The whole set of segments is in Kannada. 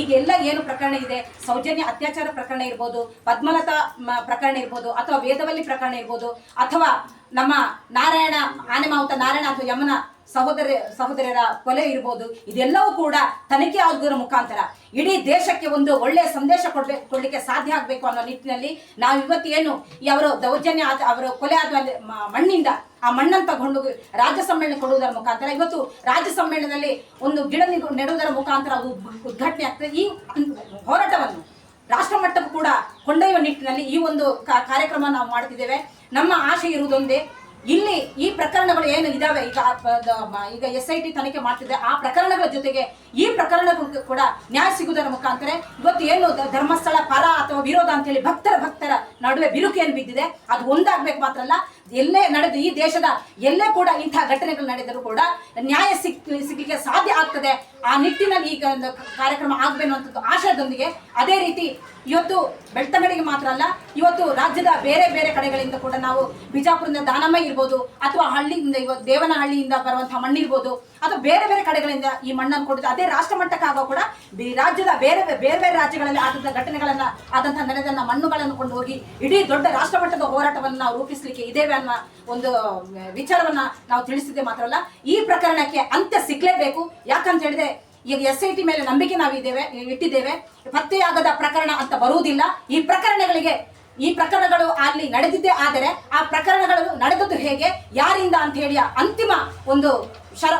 ಈಗ ಎಲ್ಲ ಏನು ಪ್ರಕರಣ ಇದೆ? ಸೌಜನ್ಯ ಅತ್ಯಾಚಾರ ಪ್ರಕರಣ ಇರ್ಬೋದು, ಪದ್ಮಲತಾ ಪ್ರಕರಣ ಇರ್ಬೋದು, ಅಥವಾ ವೇದವಲ್ಲಿ ಪ್ರಕರಣ ಇರ್ಬೋದು, ಅಥವಾ ನಮ್ಮ ನಾರಾಯಣ ಆನೆಮಾವುತ ನಾರಾಯಣ ಅಥವಾ ಯಮನ ಸಹೋದರ, ಸಹೋದರರ ಕೊಲೆ ಇರ್ಬೋದು, ಇದೆಲ್ಲವೂ ಕೂಡ ತನಿಖೆ ಆಗೋದ್ರ ಮುಖಾಂತರ. ಇಡೀ ದೇಶಕ್ಕೆ ಒಂದು ಒಳ್ಳೆಯ ಸಂದೇಶ ಕೊಡ್ಬೇಕು ಕೊಡಲಿಕ್ಕೆ ಸಾಧ್ಯ ಆಗಬೇಕು ಅನ್ನೋ ನಿಟ್ಟಿನಲ್ಲಿ ನಾವು ಇವತ್ತು ಏನು ಈ ಅವರು ದೌರ್ಜನ್ಯ ಆದ, ಅವರು ಕೊಲೆ ಆದ ಮಣ್ಣಿಂದ, ಆ ಮಣ್ಣನ್ನು ತಗೊಂಡು ರಾಜ್ಯ ಸಮ್ಮೇಳನ ಕೊಡುವುದರ ಮುಖಾಂತರ, ಇವತ್ತು ರಾಜ್ಯ ಸಮ್ಮೇಳನದಲ್ಲಿ ಒಂದು ಗಿಡ ನೆಡುವುದರ ಮುಖಾಂತರ ಅದು ಉದ್ಘಾಟನೆ ಆಗ್ತದೆ. ಈ ಹೋರಾಟವನ್ನು ರಾಷ್ಟ್ರ ಮಟ್ಟಕ್ಕೂ ಕೂಡ ಕೊಂಡೊಯ್ಯುವ ನಿಟ್ಟಿನಲ್ಲಿ ಈ ಒಂದು ಕಾರ್ಯಕ್ರಮ ನಾವು ಮಾಡ್ತಿದ್ದೇವೆ. ನಮ್ಮ ಆಶೆ ಇರುವುದೊಂದೇ ಇಲ್ಲಿ ಈ ಪ್ರಕರಣಗಳು ಏನು ಇದಾವೆ? ಈಗ ಈಗ ಎಸ್ ಐ ಟಿ ತನಿಖೆ ಮಾಡ್ತಿದೆ. ಆ ಪ್ರಕರಣಗಳ ಜೊತೆಗೆ ಈ ಪ್ರಕರಣಗಳು ಕೂಡ ನ್ಯಾಯ ಸಿಗುವುದರ ಮುಖಾಂತರ ಇವತ್ತು ಏನು ಧರ್ಮಸ್ಥಳ ಪರ ಅಥವಾ ವಿರೋಧ ಅಂತ ಹೇಳಿ ಭಕ್ತರ ಭಕ್ತರ ನಡುವೆ ಬಿರುಕು ಬಿದ್ದಿದೆ? ಅದು ಒಂದಾಗ್ಬೇಕು ಮಾತ್ರ ಅಲ್ಲ. ಎಲ್ಲೇ ನಡೆದು ಈ ದೇಶದ ಎಲ್ಲೇ ಕೂಡ ಇಂತಹ ಘಟನೆಗಳು ನಡೆದರೂ ಕೂಡ ನ್ಯಾಯ ಸಿಕ್, ಸಿಗಲಿಕ್ಕೆ ಸಾಧ್ಯ ಆಗ್ತದೆ. ಆ ನಿಟ್ಟಿನಲ್ಲಿ ಈಗ ಕಾರ್ಯಕ್ರಮ ಆಗಬೇಕು ಅಂತ ಆಶಯದೊಂದಿಗೆ ಅದೇ ರೀತಿ ಇವತ್ತು ಬೆಳ್ತಂಗಡಿಗೆ ಮಾತ್ರ ಅಲ್ಲ, ಇವತ್ತು ರಾಜ್ಯದ ಬೇರೆ ಬೇರೆ ಕಡೆಗಳಿಂದ ಕೂಡ ನಾವು ಬಿಜಾಪುರದಿಂದ ದಾನಮ್ಮ ಇರ್ಬೋದು, ಅಥವಾ ಹಳ್ಳಿಯಿಂದ ಇವತ್ತು ದೇವನಹಳ್ಳಿಯಿಂದ ಬರುವಂತಹ ಮಣ್ಣಿರ್ಬೋದು ಅಥವಾ ಬೇರೆ ಬೇರೆ ಕಡೆಗಳಿಂದ ಈ ಮಣ್ಣನ್ನು ಕೊಡುತ್ತೆ ಅದೇ ರಾಷ್ಟ್ರ ಮಟ್ಟಕ್ಕಾಗೋ ಕೂಡ ರಾಜ್ಯದ ಬೇರೆ ಬೇರೆ ಬೇರೆ ರಾಜ್ಯಗಳಲ್ಲಿ ಆದಂಥ ಘಟನೆಗಳನ್ನ, ಆದಂತಹ ನೆಲೆದನ್ನ ಮಣ್ಣುಗಳನ್ನು ಕೊಂಡು ಹೋಗಿ ಇಡೀ ದೊಡ್ಡ ರಾಷ್ಟ್ರ ಮಟ್ಟದ ಹೋರಾಟವನ್ನು ನಾವು ರೂಪಿಸಲಿಕ್ಕೆ ಇದ್ದೇವೆ ಅನ್ನೋ ಒಂದು ವಿಚಾರವನ್ನ ನಾವು ತಿಳಿಸಿದ್ದೆ ಮಾತ್ರ ಅಲ್ಲ, ಈ ಪ್ರಕರಣಕ್ಕೆ ಅಂತ್ಯ ಸಿಗ್ಲೇಬೇಕು. ಯಾಕಂತ ಹೇಳಿದ್ರೆ ಈಗ ಎಸ್ ಐ ಟಿ ಮೇಲೆ ನಂಬಿಕೆ ನಾವು ಇದ್ದೇವೆ, ಇಟ್ಟಿದ್ದೇವೆ. ಪತ್ತೆಯಾಗದ ಪ್ರಕರಣ ಅಂತ ಬರುವುದಿಲ್ಲ. ಈ ಪ್ರಕರಣಗಳಿಗೆ, ಈ ಪ್ರಕರಣಗಳು ಅಲ್ಲಿ ನಡೆದಿದ್ದೇ ಆದರೆ ಆ ಪ್ರಕರಣಗಳು ನಡೆದದ್ದು ಹೇಗೆ, ಯಾರಿಂದ ಅಂತ ಹೇಳಿ ಅಂತಿಮ ಒಂದು ಶರ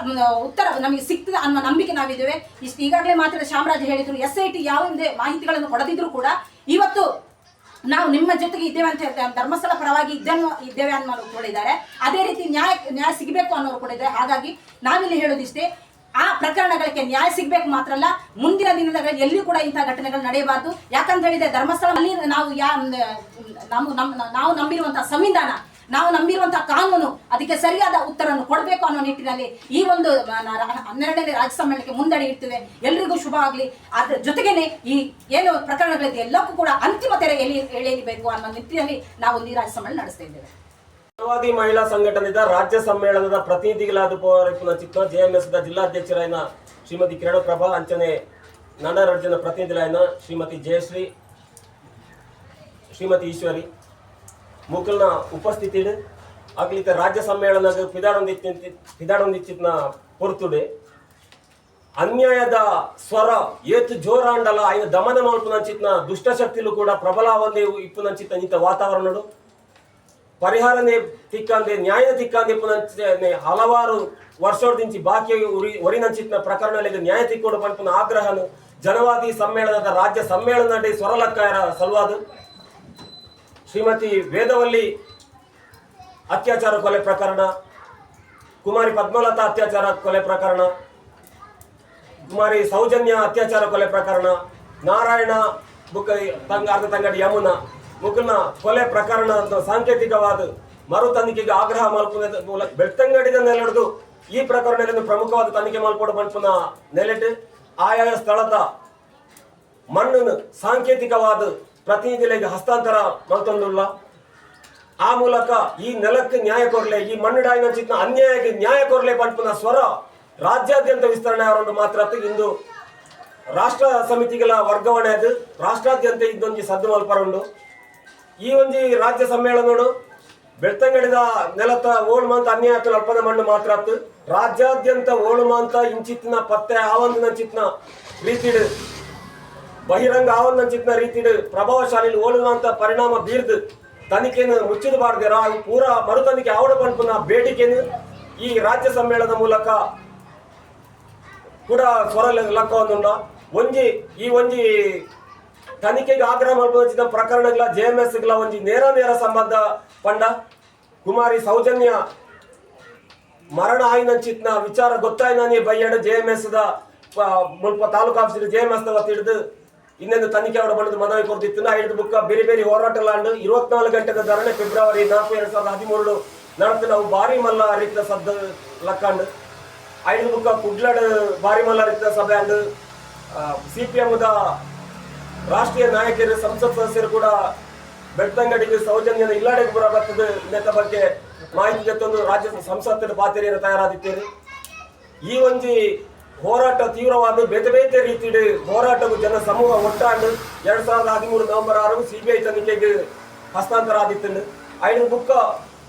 ಉತ್ತರ ನಮಗೆ ಸಿಗ್ತದೆ ಅನ್ನೋ ನಂಬಿಕೆ ನಾವಿದ್ದೇವೆ ಇಷ್ಟು ಈಗಾಗಲೇ ಮಾತ್ರ ಶಾಮರಾಜ್ ಹೇಳಿದ್ರು ಎಸ್ ಐ ಟಿ ಯಾವುದೇ ಮಾಹಿತಿಗಳನ್ನು ಕೊಡದಿದ್ರು ಕೂಡ ಇವತ್ತು ನಾವು ನಿಮ್ಮ ಜೊತೆಗೆ ಇದ್ದೇವೆ ಅಂತ ಹೇಳ್ತೇವೆ ಧರ್ಮಸ್ಥಳ ಪರವಾಗಿ ಇದ್ದೇನೋ ಇದ್ದೇವೆ ಅನ್ನೋರು ಕೂಡ ಅದೇ ರೀತಿ ನ್ಯಾಯ ನ್ಯಾಯ ಸಿಗಬೇಕು ಅನ್ನೋರು ಕೂಡ ಇದ್ದಾರೆ. ಹಾಗಾಗಿ ನಾವಿಲ್ಲಿ ಹೇಳೋದಿಷ್ಟೇ ಆ ಪ್ರಕರಣಗಳಿಗೆ ನ್ಯಾಯ ಸಿಗ್ಬೇಕು ಮಾತ್ರ ಅಲ್ಲ, ಮುಂದಿನ ದಿನಗಳಲ್ಲಿ ಎಲ್ಲಿ ಕೂಡ ಇಂತಹ ಘಟನೆಗಳು ನಡೆಯಬಾರದು. ಯಾಕಂತ ಹೇಳಿದ್ರೆ ಧರ್ಮಸ್ಥಳದಲ್ಲಿ ನಾವು ಯಾ ನಾವು ನಮ್ ನಾವು ನಂಬಿರುವಂತಹ ಸಂವಿಧಾನ, ನಾವು ನಂಬಿರುವಂತಹ ಕಾನೂನು ಅದಕ್ಕೆ ಸರಿಯಾದ ಉತ್ತರವನ್ನು ಕೊಡಬೇಕು ಅನ್ನೋ ನಿಟ್ಟಿನಲ್ಲಿ ಈ ಒಂದು ಹನ್ನೆರಡನೇ ರಾಜ್ಯ ಸಮ್ಮೇಳನಕ್ಕೆ ಮುಂದಡಿ ಇಡ್ತೇವೆ. ಎಲ್ರಿಗೂ ಶುಭ ಆಗಲಿ. ಅದ್ರ ಜೊತೆಗೇನೆ ಈ ಏನು ಪ್ರಕರಣಗಳಿದೆ ಎಲ್ಲಕ್ಕೂ ಕೂಡ ಅಂತಿಮ ತೆರೆ ಎಳಿ ಎಳೆಯಬೇಕು ಅನ್ನೋ ನಿಟ್ಟಿನಲ್ಲಿ ನಾವು ಒಂದು ಈ ರಾಜ್ಯ ಸಮ್ಮೇಳನ ನಡೆಸ್ತಾ ಇದ್ದೇವೆ. ಮಾನವಾದಿ ಮಹಿಳಾ ಸಂಘಟನೆದ ರಾಜ್ಯ ಸಮ್ಮೇಳನದ ಪ್ರತಿನಿಧಿಗಳಾದ ಪೋರಪ್ಪನ ಚಿತ್ತ ಜೆಎಂಎಸ್ ದ ಜಿಲ್ಲಾಧ್ಯಕ್ಷರಾಯನ ಶ್ರೀಮತಿ ಕಿರಣಪ್ರಭಾ ಅಂಚನೆ ನಾನಾರರ್ಜನ ಪ್ರತಿನಿಧಿಗಳಾಯನ ಶ್ರೀಮತಿ ಜಯಶ್ರೀ ಶ್ರೀಮತಿ ಈಶ್ವರಿ ಮುಕಲ್ನ ಉಪಸ್ಥಿತಿಡ್ ಆಗ್ಲಿತ ರಾಜ್ಯ ಸಮ್ಮೇಳನದ ಪಿದಾಡೊಂದಿಚ್ಚ ಪಿದಾಡೊಂದಿಚ್ಚಿನ ಪೊರ್ತುಡೆ ಅನ್ಯಾಯದ ಸ್ವರ ಏತು ಜೋರಾಂಡಲ ఆయన ದಮನ ಮಲ್ಪುನಂಚಿತ್ನ ದುಷ್ಟಶಕ್ತಿಲು ಕೂಡ ಪ್ರಬಲ ಒಂದೇ ಇಪ್ಪುನಂಚಿತ್ತ ಇಂಥ ಪರಿಹಾರನೆ ತಿಕ್ಕಂದೆ ನ್ಯಾಯ ತಿಕ್ಕಂದೆ ಪುನಃ ಹಲವಾರು ವರ್ಷೋಡ್ದಿಂಚಿ ಬಾಕಿ ಉರಿ ಒರಿನಂಚಿತ್ನ ಪ್ರಕರಣಗಳಿಗೆ ನ್ಯಾಯ ತಿಕ್ಕೊಂಡು ಪಂಪನ ಆಗ್ರಹನು ಜನವಾದಿ ಸಮ್ಮೇಳನದ ರಾಜ್ಯ ಸಮ್ಮೇಳನ ಸ್ವರಲಕ್ಕಾಯರ ಸಲುವಾದು? ಶ್ರೀಮತಿ ವೇದವಲ್ಲಿ ಅತ್ಯಾಚಾರ ಕೊಲೆ ಪ್ರಕರಣ, ಕುಮಾರಿ ಪದ್ಮಲತಾ ಅತ್ಯಾಚಾರ ಕೊಲೆ ಪ್ರಕರಣ, ಕುಮಾರಿ ಸೌಜನ್ಯ ಅತ್ಯಾಚಾರ ಕೊಲೆ ಪ್ರಕರಣ, ನಾರಾಯಣ ಬುಕ್, ತಂಗ, ಅರ್ಧ ತಂಗಡಿ ಯಮುನ ಮುಗುಲ್ನ ಕೊಲೆ ಪ್ರಕರಣ ಅಂತ ಸಾಂಕೇತಿಕವಾದ ಮರು ತನಿಖೆಗೆ ಆಗ್ರಹ ಮಲ್ಪುನ ಮೂಲಕ ಬೆಳ್ತಂಗಡಿದ ನೆಲೆಡ್ದು ಈ ಪ್ರಕರಣದಲ್ಲಿ ಪ್ರಮುಖವಾದ ತನಿಖೆ ಮಲ್ಪಡು ಮಲ್ಪುನ ನೆಲೆಟ್ ಆಯಾಯ ಸ್ಥಳದ ಮಣ್ಣನ್ನು ಸಾಂಕೇತಿಕವಾದ ಪ್ರತಿನಿಧಿಗಳಿಗೆ ಹಸ್ತಾಂತರ ಮಲ್ತೊಂದುಲ್ಲ ಆ ಮೂಲಕ ಈ ನೆಲಕ್ಕೆ ನ್ಯಾಯ ಕೊರ್ಲೆ ಈ ಮಣ್ಣುಡಾಯಿನ ಚಿನ್ನ ಅನ್ಯಾಯಕ್ಕೆ ನ್ಯಾಯ ಕೊರ್ಲೆ ಪಂಪನ ಸ್ವರ ರಾಜ್ಯಾದ್ಯಂತ ವಿಸ್ತರಣೆ ಆರೊಂದು ಮಾತ್ರ ಇಂದು ರಾಷ್ಟ್ರ ಸಮಿತಿಗಳ ವರ್ಗಾವಣೆ ಅದು ರಾಷ್ಟ್ರಾದ್ಯಂತ ಇದೊಂದು ಸದ್ದು ಮಲ್ಪರುಂಡು ಈ ಒಂಜಿ ರಾಜ್ಯ ಸಮ್ಮೇಳನ ಬೆಳ್ತಂಗಡಿದ ನೆಲತ ಅನ್ಯ ಅನ್ಯಾಯ ಅಲ್ಪದ ಮಣ್ಣು ಮಾತ್ರ ಆತು. ರಾಜ್ಯಾದ್ಯಂತ ಓಣುಮಂತ ಇಂಚಿತ್ತಿನ ಪತ್ತೆ, ಆವಂದನ ಚಿತ್ನ ರೀತಿಡ್ ಬಹಿರಂಗ ಆವಂದಂಚಿತ್ನ ರೀತಿಡ್ ಪ್ರಭಾವಶಾಲಿ ಓಡುವಂತ ಪರಿಣಾಮ ಬೀರ್ದು. ತನಿಖೆಯನ್ನು ಮುಚ್ಚಿದ ಬಾರ್ದಿರ ಪೂರ ಮರು ತನಿಖೆ ಆವಡ ಪಂಪನ ಬೇಡಿಕೆಯನ್ನು ಈ ರಾಜ್ಯ ಸಮ್ಮೇಳನದ ಮೂಲಕ ಕೂಡ ಸ್ವರ ಲಕ್ಕವನ್ನುಂಡ ಒಂಜಿ, ಈ ಒಂಜಿ ತನಿಖೆಗೆ ಆಗ್ರಹ ಮಾಡಿದ ಪ್ರಕರಣಗಳ ಜೆ ಎಂ ಎಸ್ ಒಂದು ನೇರ ನೇರ ಸಂಬಂಧ ಪಂಡ ಕುಮಾರಿ ಸೌಜನ್ಯ ಮರಣ ಆಯ್ನಂಚಿತ್ನ ವಿಚಾರ ಗೊತ್ತಾಯ್ನಾನಿ ಬೈಯಡ ಜೆ ಎಂ ಎಸ್ ದ ಮುಲ್ಪ taluk office J M S the ಹಿಡಿದು ಇನ್ನೊಂದು ತನಿಖೆ ಅವರ ಬಂದು ಮನವಿ ಕೊಡ್ತಿತ್ತು. ಐದು ಬುಕ್ಕ ಬೇರೆ ಬೇರೆ ಹೋರಾಟಲಾಂಡು ಇರುವತ್ನಾಲ್ಕು ಗಂಟೆದ ಧರಣಿ ಫೆಬ್ರವರಿ ನಾಲ್ಕು ಎರಡು ಸಾವಿರದ ಹದಿಮೂರು ನಡೆದು ನಾವು ಬಾರಿ ಮಲ್ಲ ರೀತಿಯ ಸದ್ದ ಲಕ್ಕಂಡು. ಐದು ಬುಕ್ಕ ಕುಡ್ಲಡ್ ಬಾರಿ ಮಲ್ಲ ರೀತಿಯ ಸಭೆ ಅಂಡ್ ಸಿ ಪಿ ಎಮ್ದ ರಾಷ್ಟ್ರೀಯ ನಾಯಕರು ಸಂಸತ್ ಸದಸ್ಯರು ಕೂಡ ಬೆಳ್ತಂಗಡಿಗೆ, ಸೌಜನ್ಯದ ಇಲ್ಲಾಡೆಗೆ ಪುರ ಬರ್ತದೆ ನೆತ್ತ ಬಗ್ಗೆ ಮಾಹಿತಿ ಜೊತ್ತೊಂದು ರಾಜ್ಯ ಸಂಸತ್ತಿನ ಪಾತ್ರೆಯನ್ನು ತಯಾರಾದಿತ್ತೇನೆ ಈ ಒಂಜಿ ಹೋರಾಟ ತೀವ್ರವಾದ, ಬೇತೆ ಬೇತೆ ರೀತಿಡ್ ಹೋರಾಟವು ಜನ ಸಮೂಹ ಒಟ್ಟಾಂಡು ಎರಡ್ ಸಾವಿರದ ಹದಿಮೂರು ನವೆಂಬರ್ ಆರು ಸಿಬಿಐ ತನಿಖೆಗೆ ಹಸ್ತಾಂತರ ಆದಿತ್ತು ಐದು ಬುಕ್ಕ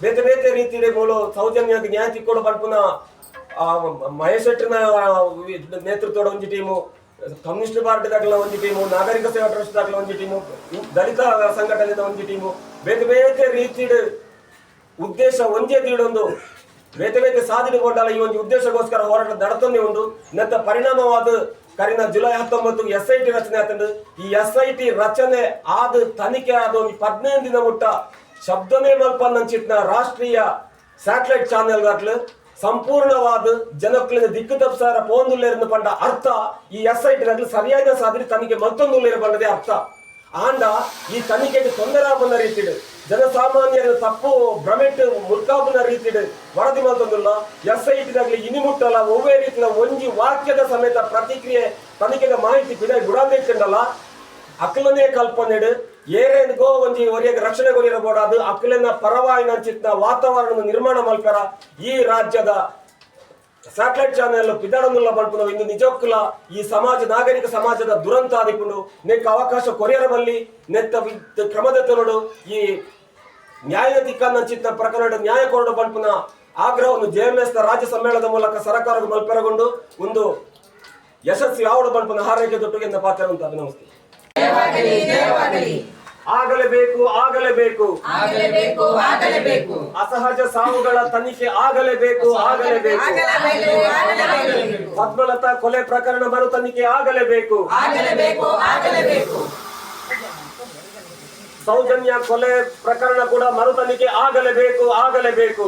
ಬೇತೆ ಬೇತೆ ರೀತಿ ಮೂಲು ಸೌಜನ್ಯ ನ್ಯಾಯ ತಿಕ್ಕೊಂಡು ಬಲ್ಪುನ ಮಹೇಶ್ ಶೆಟ್ಟಿನ ನೇತೃತ್ವದ ಒಂಜಿ ಟೀಮು ಕಮ್ಯುನಿಸ್ಟ್ ಪಾರ್ಟಿ ದಾಖಲ ಒಂದು ಟೀಮು, ನಾಗರಿಕ ಸೇವಾ ಟ್ರಸ್ಟ್ ದಾಖಲ ಒಂದು ಟೀಮು, ದಲಿತ ಸಂಘಟನೆದ ಒಂದು ಟೀಮು. ಬೇತೆ ಬೇತೆ ರೀತಿಡ್ ಉದ್ದೇಶ ಒಂದೇ ತೀಡೊಂದು. ಬೇತೆ ಬೇತೆ ಸಾಧನೆ ಕೊಂಡಲ್ಲ ಈ ಒಂದು ಉದ್ದೇಶಕ್ಕೋಸ್ಕರ ಹೋರಾಟ ನಡತೊಂದೇ ಉಂಡು ನೆತ್ತ ಪರಿಣಾಮವಾದ ಕರಿನ ಜುಲೈ ಹತ್ತೊಂಬತ್ತು ಎಸ್ ಐ ಟಿ ರಚನೆ ಆತಂಡು. ಈ ಎಸ್ ಐ ಟಿ ರಚನೆ ಆದ ತನಿಖೆ ಆದ ಒಂದು ಹದಿನೈದು ದಿನ ಮುಟ್ಟ. ಶಬ್ದನೇ ಮಲ್ಪನ್ನಂಚಿಟ್ನ ರಾಷ್ಟ್ರೀಯ ಸ್ಯಾಟಲೈಟ್ ಚಾನೆಲ್ ದಾಟ್ಲು ಸಂಪೂರ್ಣವಾದ ಜನಕ್ಕಳಿನ ದಿಕ್ಕು ತಪ್ಪಿಸಾರ ಪೋಂದುಲ್ಲೇರನ್ನು ಪಂಡ ಅರ್ಥ ಈ ಎಸ್ ಐ ಟಿ ದಾಟ್ಲು ಸರಿಯಾದ ಸಾಧನೆ ತನಿಖೆ ಮತ್ತೊಂದು ಪಂಡದೇ ಅರ್ಥ ಆಂಡ ಈ ತನಿಖೆಗೆ ತೊಂದರೆ ಆಗುವ ರೀತಿಡ್ ಜನಸಾಮಾನ್ಯರ ತಪ್ಪು ಭ್ರಮೆಟ್ ಮುಲ್ಕಾಬುನ ರೀತಿಡ್ ವರದಿ ಮಾಡ್ತಂದಿಲ್ಲ ಎಸ್ ಐ ಟಿದಾಗ್ಲಿ ಇನಿಮುಟ್ಟಲ್ಲ ಒವ್ವೇ ರೀತಿಯ ಒಂಜಿ ವಾಕ್ಯದ ಸಮೇತ ಪ್ರತಿಕ್ರಿಯೆ ತನಿಖೆಗೆ ಮಾಹಿತಿ ಬಿಡ ಗುಡಾಂದಿಟ್ಟಲ್ಲ ಅಕ್ಲನೇ ಕಲ್ಪನೆಡ್ ಏರೇನ್ಗೋ ಒಂದು ಒರಿಯಾಗ ರಕ್ಷಣೆ ಅದು ಅಕ್ಕಲಿನ ಪರವಾಯಿನ ಚಿತ್ನ ವಾತಾವರಣ ನಿರ್ಮಾಣ ಮಲ್ಪರ ಈ ರಾಜ್ಯದ ಸ್ಯಾಟಲೈಟ್ ಚಾನೆಲ್ ಪಿದಾಡನ್ನುಲ್ಲ ಪಂಪುನ ಇಂದು ನಿಜಕ್ಕುಲ ಈ ಸಮಾಜ, ನಾಗರಿಕ ಸಮಾಜದ ದುರಂತ ಆದಿಕೊಂಡು ನೆಕ್ಕ ಅವಕಾಶ ಕೊರಿಯರ ಬಲ್ಲಿ ನೆತ್ತ ಕ್ರಮದ ತರಡು ಈ ನ್ಯಾಯ ದಿಕ್ಕನ್ನ ಚಿತ್ತ ಪ್ರಕರಣ ನ್ಯಾಯ ಕೊರಡು ಪಂಪುನ ಆಗ್ರಹವನ್ನು ಜೆಎಂಎಸ್ ರಾಜ್ಯ ಸಮ್ಮೇಳನದ ಮೂಲಕ ಸರ್ಕಾರ ಮಲ್ಪೆರಗೊಂಡು ಒಂದು ಯಶಸ್ವಿ ಆವಡು ಪಂಪುನ ಹಾರೈಕೆ ದೊಟ್ಟಿಗೆ ಪಾತ್ರ ಅಂತ ಅಭಿನಯಿಸ್ತೀನಿ ಆಗಲೇಬೇಕು ಆಗಲೇಬೇಕು. ಆಗಲೇಬೇಕು ಆಗಲೇಬೇಕು. ಅಸಹಜ ಸಾವುಗಳ ತನಿಖೆ ಆಗಲೇಬೇಕು ಆಗಲೇಬೇಕು. ಪದ್ಮಲತಾ ಕೊಲೆ ಪ್ರಕರಣ ಮರು ತನಿಖೆ ಆಗಲೇಬೇಕು. ಆಗಲೇಬೇಕು ಆಗಲೇಬೇಕು. ಸೌಜನ್ಯ ಕೊಲೆ ಪ್ರಕರಣ ಕೂಡ ಮರು ತನಿಖೆ ಆಗಲೇಬೇಕು. ಆಗಲೇಬೇಕು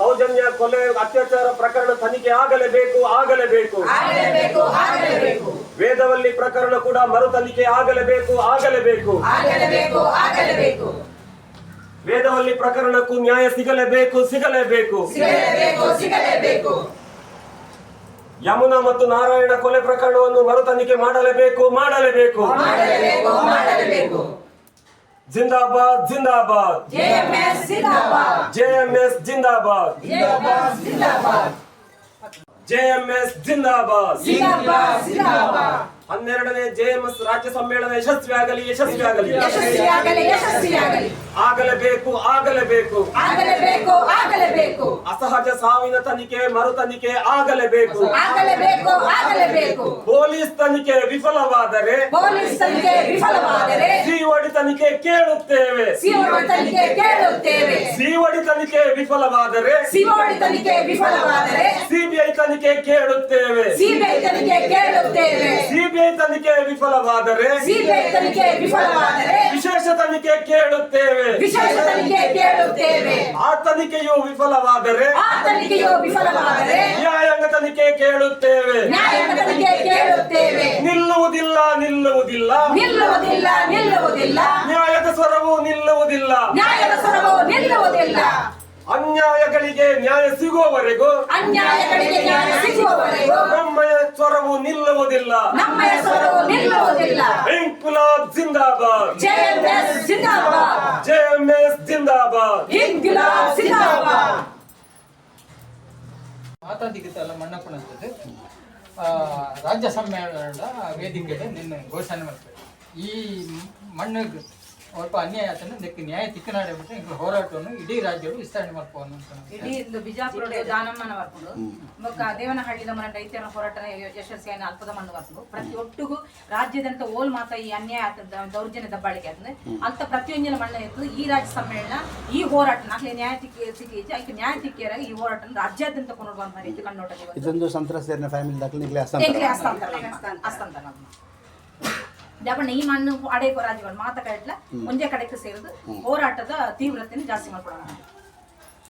ಸೌಜನ್ಯ ಕೊಲೆ ಅತ್ಯಾಚಾರ ಪ್ರಕರಣ ತನಿಖೆ ಆಗಲೇಬೇಕು ಆಗಲೇಬೇಕು. ವೇದವಲ್ಲಿ ಪ್ರಕರಣ ಕೂಡ ಮರು ತನಿಖೆ ಆಗಲೇಬೇಕು. ಆಗಲೇಬೇಕು ವೇದವಲ್ಲಿ ಪ್ರಕರಣಕ್ಕೂ ನ್ಯಾಯ ಸಿಗಲೇಬೇಕು ಸಿಗಲೇಬೇಕು. ಯಮುನಾ ಮತ್ತು ನಾರಾಯಣ ಕೊಲೆ ಪ್ರಕರಣವನ್ನು ಮರು ತನಿಖೆ ಮಾಡಲೇಬೇಕು. ಮಾಡಲೇಬೇಕು ಜಿಂದಾಬಾದ್ ಜಿಂದಾಬಾದ್. ಜೆಎಂಎಸ್ ಜಿಂದಾಬಾದ್. ಜೆಎಂಎಸ್ ಜಿಂದಾಬಾದ್. ಹನ್ನೆರಡನೇ ಜೆಎಂಎಸ್ ರಾಜ್ಯ ಸಮ್ಮೇಳನ ಯಶಸ್ವಿ ಆಗಲಿ ಯಶಸ್ವಿ ಆಗಲಿ ಆಗಲೇಬೇಕು ಆಗಲೇಬೇಕು ಆಗಲೇಬೇಕು. ಆಗಲೇಬೇಕು ಆಗಲೇಬೇಕು. ಅಸಹಜ ಸಾವಿನ ತನಿಖೆ ಮರು ತನಿಖೆ ಆಗಲೇಬೇಕು. ಆಗಲೇಬೇಕು ಆಗಲೇಬೇಕು. ಪೊಲೀಸ್ ತನಿಖೆ ವಿಫಲವಾದರೆ ಪೊಲೀಸ್ ತನಿಖೆ ವಿಫಲವಾದರೆ ಸಿಒಡಿ ತನಿಖೆ ಕೇಳುತ್ತೇವೆ. ಸಿಒಡಿ ತನಿಖೆ ಕೇಳುತ್ತೇವೆ. ಸಿಒಡಿ ತನಿಖೆ ವಿಫಲವಾದರೆ ಸಿಒಡಿ ತನಿಖೆ ವಿಫಲವಾದರೆ ತನಿಖೆ ಕೇಳುತ್ತೇವೆ. ಸಿಬಿಐ ತನಿಖೆ ಕೇಳುತ್ತೇವೆ. ಸಿಬಿಐ ತನಿಖೆ ವಿಫಲವಾದರೆ ಸಿಬಿಐ ತನಿಖೆ ವಿಫಲವಾದರೆ ವಿಶೇಷ ತನಿಖೆ ಕೇಳುತ್ತೇವೆ. ವಿಶೇಷ ತನಿಖೆ ಕೇಳುತ್ತೇವೆ. ಆ ತನಿಖೆಯು ವಿಫಲವಾದರೆ ಆ ತನಿಖೆಯು ವಿಫಲವಾದರೆ ನ್ಯಾಯಾಂಗ ತನಿಖೆ ಕೇಳುತ್ತೇವೆ. ನ್ಯಾಯಾಂಗ ತನಿಖೆ ಕೇಳುತ್ತೇವೆ. ನಿಲ್ಲುವುದಿಲ್ಲ ನಿಲ್ಲುವುದಿಲ್ಲ. ನಿಲ್ಲುವುದಿಲ್ಲ ನಿಲ್ಲುವುದಿಲ್ಲ. ನ್ಯಾಯದ ಸ್ವರವು ನಿಲ್ಲುವುದಿಲ್ಲ. ಅನ್ಯಾಯಗಳಿಗೆ ನ್ಯಾಯ ಸಿಗುವವರೆಗೂ ಅನ್ಯಾಯಗಳಿಗೆ ನ್ಯಾಯ ಸಿಗುವವರೆಗೂ ನಮ್ಮ ಸ್ವರವು ನಿಲ್ಲುವುದಿಲ್ಲ. ನಮ್ಮ ಸ್ವರವು ನಿಲ್ಲುವುದಿಲ್ಲ. ಇಂಕುಲಾಬ್ ಜಿಂದಾಬಾದ್. ಜೆಎಂಎಸ್ ಜಿಂದಾಬಾದ್. ಜೆಎಂಎಸ್ ಜಿಂದಾಬಾದ್. ಇನ್ಕಿಲಾಬ್ ಜಿಂದಾಬಾದ್. ಮಾತಾದಿಗಿತ್ತಲ್ಲ ಮಣ್ಣಪ್ಪನ ಆ, ರಾಜ್ಯ ಸಮ್ಮೇಳನದ ವೇದಿಕೆಗೆ ನಿನ್ನೆ ಘೋಷಣೆ ಮಾಡ್ತಾರೆ. ಈ ಮಣ್ಣು ಸ್ವಲ್ಪ ಅನ್ಯಾಯ ಆತನ ಇದಕ್ಕೆ ನ್ಯಾಯ ತಿಕ್ಕನಾಡಿ ಬಿಟ್ಟು ಹೋರಾಟವನ್ನು ಇಡೀ ರಾಜ್ಯಗಳು ವಿಸ್ತರಣೆ ಮಾಡ್ಕೊಂಡು ಇಡೀ ಇದು ಬಿಜಾಪುರ ದಾನಮ್ಮನ ಬರ್ಕೊಂಡು ದೇವನಹಳ್ಳಿದ ಮನ ರೈತರ ಹೋರಾಟ ಯಶಸ್ವಿಯನ್ನು ಅಲ್ಪದ ಮಣ್ಣು ಬರ್ಕೊಂಡು ಪ್ರತಿ ಒಟ್ಟಿಗೂ ರಾಜ್ಯದಂತ ಓಲ್ ಮಾತ ಈ ಅನ್ಯಾಯ ದೌರ್ಜನ್ಯ ದಬ್ಬಾಳಿಕೆ ಆಗ್ತದೆ ಅಂತ ಪ್ರತಿಯೊಂದಿನ ಮಣ್ಣ ಇರ್ತದೆ ಈ ರಾಜ್ಯ ಸಮ್ಮೇಳನ ಈ ಹೋರಾಟ ನಾಲ್ಕು ನ್ಯಾಯ ತಿಕ್ಕಿ ಸಿಕ್ಕಿ ಅದಕ್ಕೆ ನ್ಯಾಯ ತಿಕ್ಕಿಯರಾಗಿ ಈ ಹೋರಾಟ ರಾಜ್ಯಾದ್ಯಂತ ಕೊಂಡೊಡುವಂತ ರೀತಿ ಕಣ್ಣೋಟ ಇದೊಂದು ಸಂತ್ರಸ್ತರ ಫ್ಯಾಮಿಲಿ ದಾಖಲೆ ಹಸ್ತಾಂತರ? ಹಸ್ತಾಂತರ. ಹಸ್ತಾಂತರ ಯಾಕಂದ್ರೆ ಈ ಮಣ್ಣು ಅಡೇಕೋ ರಾಜ್ಯಗಳು ಮಾತ ಕಟ್ಲ ಒಂದೇ ಕಡೆಗೆ ಸೇರಿದು ಹೋರಾಟದ ತೀವ್ರತೆಯನ್ನು ಜಾಸ್ತಿ ಮಾಡ್ಕೊಡೋಣ